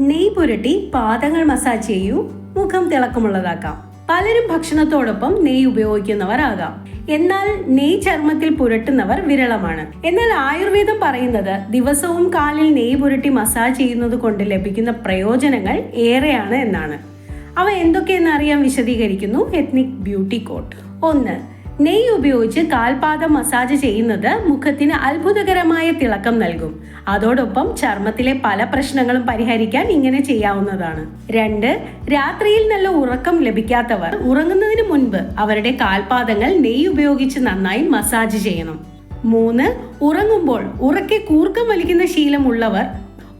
നെയ് പുരട്ടി പാദങ്ങൾ മസാജ് ചെയ്യൂ. മുഖം തിളക്കമുള്ളതാക്കാം. പലരും ഭക്ഷണത്തോടൊപ്പം നെയ് ഉപയോഗിക്കുന്നവർ ആകാം എന്നാൽ നെയ് ചർമ്മത്തിൽ പുരട്ടുന്നവർ വിരളമാണ്. എന്നാൽ ആയുർവേദം പറയുന്നത് ദിവസവും കാലിൽ നെയ് പുരട്ടി മസാജ് ചെയ്യുന്നത് കൊണ്ട് ലഭിക്കുന്ന പ്രയോജനങ്ങൾ ഏറെയാണ് എന്നാണ്. അവ എന്തൊക്കെയെന്ന് അറിയാൻ വിശദീകരിക്കുന്നു എത്നിക് ബ്യൂട്ടി കോട്ട് ഒന്ന് നെയ്യ് ഉപയോഗിച്ച് കാൽപാദം മസാജ് ചെയ്യുന്നത് മുഖത്തിന് അത്ഭുതകരമായ തിളക്കം നൽകും. അതോടൊപ്പം ചർമ്മത്തിലെ പല പ്രശ്നങ്ങളും പരിഹരിക്കാൻ ഇങ്ങനെ ചെയ്യാവുന്നതാണ്. രണ്ട് രാത്രിയിൽ നല്ല ഉറക്കം ലഭിക്കാത്തവർ ഉറങ്ങുന്നതിന് മുൻപ് അവരുടെ കാൽപാദങ്ങൾ നെയ്യ് ഉപയോഗിച്ച് നന്നായി മസാജ് ചെയ്യണം. മൂന്ന് ഉറങ്ങുമ്പോൾ ഉറക്കെ കൂർക്കം വലിക്കുന്ന ശീലമുള്ളവർ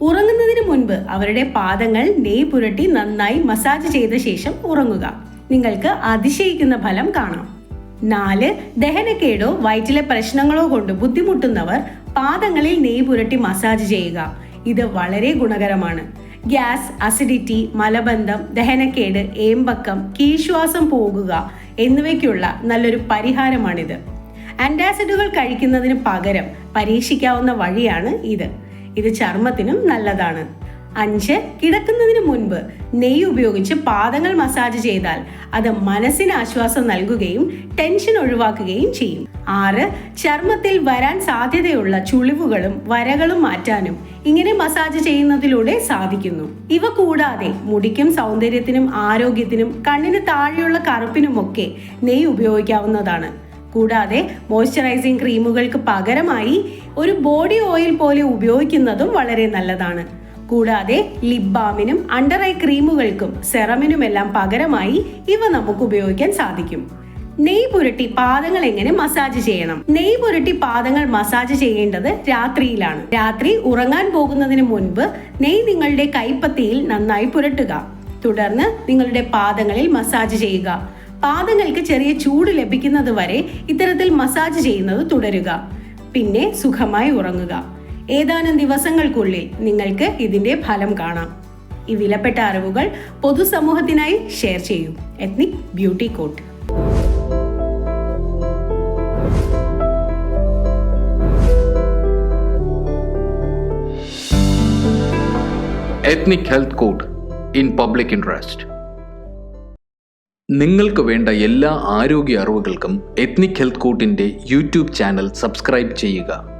ഉറങ്ങുന്നതിന് മുൻപ് അവരുടെ പാദങ്ങൾ നെയ് പുരട്ടി നന്നായി മസാജ് ചെയ്ത ശേഷം ഉറങ്ങുക. നിങ്ങൾക്ക് അതിശയിക്കുന്ന ഫലം കാണാം. നാല് ദഹനക്കേടോ വയറ്റിലെ പ്രശ്നങ്ങളോ കൊണ്ട് ബുദ്ധിമുട്ടുന്നവർ പാദങ്ങളിൽ നെയ് പുരട്ടി മസാജ് ചെയ്യുക. ഇത് വളരെ ഗുണകരമാണ്. ഗ്യാസ് അസിഡിറ്റി മലബന്ധം ദഹനക്കേട് ഏമ്പക്കം കീശ്വാസം പോകുക എന്നിവയ്ക്കുള്ള നല്ലൊരു പരിഹാരമാണിത്. ആന്റാസിഡുകൾ കഴിക്കുന്നതിന് പകരം പരീക്ഷിക്കാവുന്ന വഴിയാണ് ഇത്. ഇത് ചർമ്മത്തിനും നല്ലതാണ്. അഞ്ച് കിടക്കുന്നതിന് മുൻപ് നെയ്യ് ഉപയോഗിച്ച് പാദങ്ങൾ മസാജ് ചെയ്താൽ അത് മനസ്സിന് ആശ്വാസം നൽകുകയും ടെൻഷൻ ഒഴിവാക്കുകയും ചെയ്യും. ആറ് ചർമ്മത്തിൽ വരാൻ സാധ്യതയുള്ള ചുളിവുകളും വരകളും മാറ്റാനും ഇങ്ങനെ മസാജ് ചെയ്യുന്നതിലൂടെ സാധിക്കുന്നു. ഇവ കൂടാതെ മുടിക്കും സൗന്ദര്യത്തിനും ആരോഗ്യത്തിനും കണ്ണിന് താഴെയുള്ള കറുപ്പിനുമൊക്കെ നെയ്യ് ഉപയോഗിക്കാവുന്നതാണ്. കൂടാതെ മോയ്സ്ചറൈസിംഗ് ക്രീമുകൾക്ക് പകരമായി ഒരു ബോഡി ഓയിൽ പോലെ ഉപയോഗിക്കുന്നതും വളരെ നല്ലതാണ്. കൂടാതെ ലിപ് ബാമിനും അണ്ടർ ഐ ക്രീമുകൾക്കും സെറമിനുമെല്ലാം പകരമായി ഇവ നമുക്ക് ഉപയോഗിക്കാൻ സാധിക്കും. നെയ് പുരട്ടി പാദങ്ങൾ എങ്ങനെ മസാജ് ചെയ്യണം? നെയ് പുരട്ടി പാദങ്ങൾ മസാജ് ചെയ്യേണ്ടത് രാത്രിയിലാണ്. രാത്രി ഉറങ്ങാൻ പോകുന്നതിന് മുൻപ് നെയ് നിങ്ങളുടെ കൈപ്പത്തിയിൽ നന്നായി പുരട്ടുക. തുടർന്ന് നിങ്ങളുടെ പാദങ്ങളിൽ മസാജ് ചെയ്യുക. പാദങ്ങൾക്ക് ചെറിയ ചൂട് ലഭിക്കുന്നത് വരെ ഇത്തരത്തിൽ മസാജ് ചെയ്യുന്നത് തുടരുക. പിന്നെ സുഖമായി ഉറങ്ങുക. ഏതാനും ദിവസങ്ങൾക്കുള്ളിൽ നിങ്ങൾക്ക് ഇതിന്റെ ഫലം കാണാം. ഈ വിലപ്പെട്ട അറിവുകൾ പൊതുസമൂഹത്തിനായി ഷെയർ ചെയ്യൂ. Ethnic beauty code ethnic health code in public interest നിങ്ങൾക്ക് വേണ്ട എല്ലാ ആരോഗ്യ അറിവുകൾക്കും എത്നിക് ഹെൽത്ത് കോട്ടിന്റെ യൂട്യൂബ് ചാനൽ സബ്സ്ക്രൈബ് ചെയ്യുക.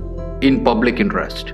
in public interest